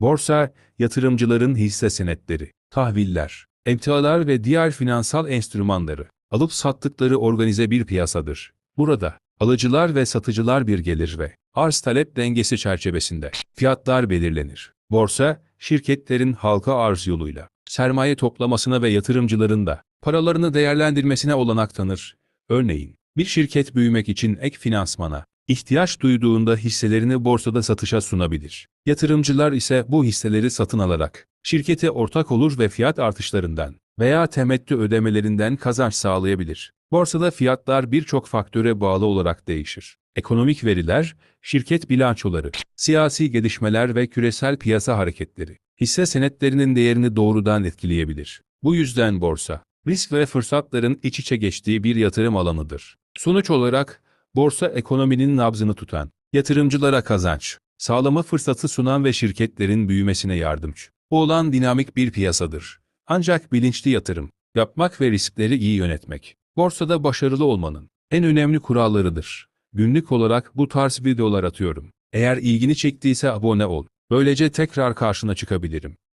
Borsa, yatırımcıların hisse senetleri, tahviller, emtialar ve diğer finansal enstrümanları alıp sattıkları organize bir piyasadır. Burada alıcılar ve satıcılar bir gelir ve arz talep dengesi çerçevesinde fiyatlar belirlenir. Borsa, şirketlerin halka arz yoluyla sermaye toplamasına ve yatırımcıların da paralarını değerlendirmesine olanak tanır. Örneğin, bir şirket büyümek için ek finansmana ihtiyaç duyduğunda hisselerini borsada satışa sunabilir. Yatırımcılar ise bu hisseleri satın alarak şirkete ortak olur ve fiyat artışlarından veya temettü ödemelerinden kazanç sağlayabilir. Borsada fiyatlar birçok faktöre bağlı olarak değişir. Ekonomik veriler, şirket bilançoları, siyasi gelişmeler ve küresel piyasa hareketleri hisse senetlerinin değerini doğrudan etkileyebilir. Bu yüzden borsa, risk ve fırsatların iç içe geçtiği bir yatırım alanıdır. Sonuç olarak, borsa ekonominin nabzını tutan, yatırımcılara kazanç, sağlama fırsatı sunan ve şirketlerin büyümesine yardımcı olan dinamik bir piyasadır. Ancak bilinçli yatırım, yapmak ve riskleri iyi yönetmek, borsada başarılı olmanın en önemli kurallarıdır. Günlük olarak bu tarz videolar atıyorum. Eğer ilgini çektiyse abone ol. Böylece tekrar karşına çıkabilirim.